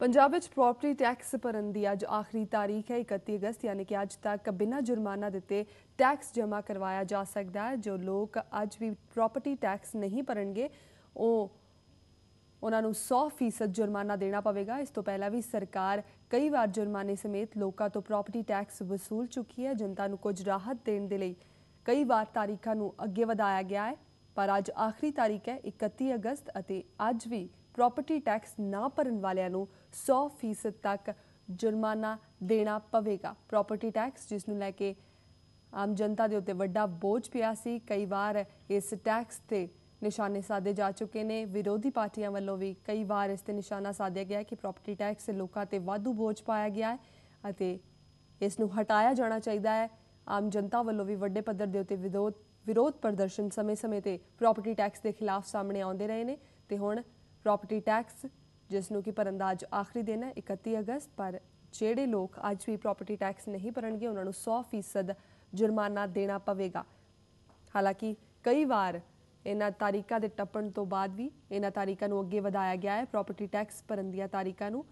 ਪੰਜਾਬ ਵਿੱਚ property tax ਭਰਨ ਦੀ ਅੱਜ ਆਖਰੀ ਤਾਰੀਖ ਹੈ 31 ਅਗਸਤ, ਯਾਨੀ ਕਿ ਅੱਜ ਤੱਕ ਬਿਨਾਂ ਜੁਰਮਾਨਾ ਦਿੱਤੇ ਟੈਕਸ ਜਮ੍ਹਾਂ ਕਰਵਾਇਆ ਜਾ ਸਕਦਾ ਹੈ। ਜੋ ਲੋਕ ਅੱਜ ਵੀ ਪ੍ਰਾਪਰਟੀ ਟੈਕਸ ਨਹੀਂ ਭਰਨਗੇ, ਉਹ ਉਹਨਾਂ ਨੂੰ 100% ਜੁਰਮਾਨਾ ਦੇਣਾ ਪਵੇਗਾ। ਇਸ ਤੋਂ ਪਹਿਲਾਂ ਵੀ ਸਰਕਾਰ ਕਈ ਵਾਰ ਜੁਰਮਾਨੇ ਸਮੇਤ ਲੋਕਾਂ ਤੋਂ ਪ੍ਰਾਪਰਟੀ ਟੈਕਸ ਵਸੂਲ ਚੁੱਕੀ ਹੈ। ਜਨਤਾ ਨੂੰ ਕੁਝ ਰਾਹਤ ਦੇਣ ਦੇ ਲਈ ਕਈ ਵਾਰ ਤਾਰੀਖਾਂ ਨੂੰ ਅੱਗੇ ਵਧਾਇਆ ਗਿਆ ਹੈ। ਪਰ ਅੱਜ ਆਖਰੀ ਤਾਰੀਖ ਹੈ 31 ਅਗਸਤ ਅਤੇ ਅੱਜ ਵੀ ਪ੍ਰਾਪਰਟੀ ਟੈਕਸ ਨਾ ਭਰਨ ਵਾਲਿਆਂ ਨੂੰ 100% ਤੱਕ ਜੁਰਮਾਨਾ ਦੇਣਾ ਪਵੇਗਾ। ਪ੍ਰਾਪਰਟੀ ਟੈਕਸ, ਜਿਸ ਨੂੰ ਲੈ ਕੇ ਆਮ ਜਨਤਾ ਦੇ ਉੱਤੇ ਵੱਡਾ ਬੋਝ ਪਿਆ ਸੀ, ਕਈ ਵਾਰ ਇਸ ਟੈਕਸ ਤੇ ਨਿਸ਼ਾਨੇ ਸਾਧੇ ਜਾ ਚੁੱਕੇ ਨੇ। ਵਿਰੋਧੀ ਪਾਰਟੀਆਂ ਵੱਲੋਂ ਵੀ ਕਈ ਵਾਰ ਇਸ ਤੇ ਨਿਸ਼ਾਨਾ ਸਾਧਿਆ ਗਿਆ ਕਿ ਪ੍ਰਾਪਰਟੀ ਟੈਕਸ ਲੋਕਾਂ ਤੇ ਵਾਧੂ ਬੋਝ ਪਾਇਆ ਗਿਆ ਹੈ ਅਤੇ ਇਸ ਨੂੰ ਹਟਾਇਆ ਜਾਣਾ ਚਾਹੀਦਾ ਹੈ। ਆਮ ਜਨਤਾ ਵੱਲੋਂ ਵੀ ਵੱਡੇ ਪੱਧਰ ਦੇ ਉੱਤੇ ਵਿਰੋਧ ਵਿਰੋਧ ਪ੍ਰਦਰਸ਼ਨ ਸਮੇਂ-ਸਮੇਂ ਤੇ ਪ੍ਰਾਪਰਟੀ ਟੈਕਸ ਦੇ ਖਿਲਾਫ ਸਾਹਮਣੇ ਆਉਂਦੇ ਰਹੇ ਨੇ ਤੇ ਹੁਣ ਪ੍ਰਾਪਰਟੀ ਟੈਕਸ ਜਿਸ ਨੂੰ ਕਿ ਭਰਨ ਦਾ ਅੱਜ ਆਖਰੀ ਦਿਨ ਹੈ 31 ਅਗਸਤ, ਪਰ ਜਿਹੜੇ ਲੋਕ ਅੱਜ ਵੀ ਪ੍ਰਾਪਰਟੀ ਟੈਕਸ ਨਹੀਂ ਭਰਨਗੇ, ਉਹਨਾਂ ਨੂੰ 100% ਜੁਰਮਾਨਾ ਦੇਣਾ ਪਵੇਗਾ। ਹਾਲਾਂਕਿ ਕਈ ਵਾਰ ਇਹਨਾਂ ਤਾਰੀਖਾਂ ਦੇ ਟੱਪਣ ਤੋਂ ਬਾਅਦ ਵੀ ਇਹਨਾਂ ਤਾਰੀਖਾਂ ਨੂੰ ਅੱਗੇ ਵਧਾਇਆ ਗਿਆ ਹੈ। ਪ੍ਰਾਪਰਟੀ ਟੈਕਸ ਭਰਨ ਦੀਆਂ ਤਾਰੀਖਾਂ ਨੂੰ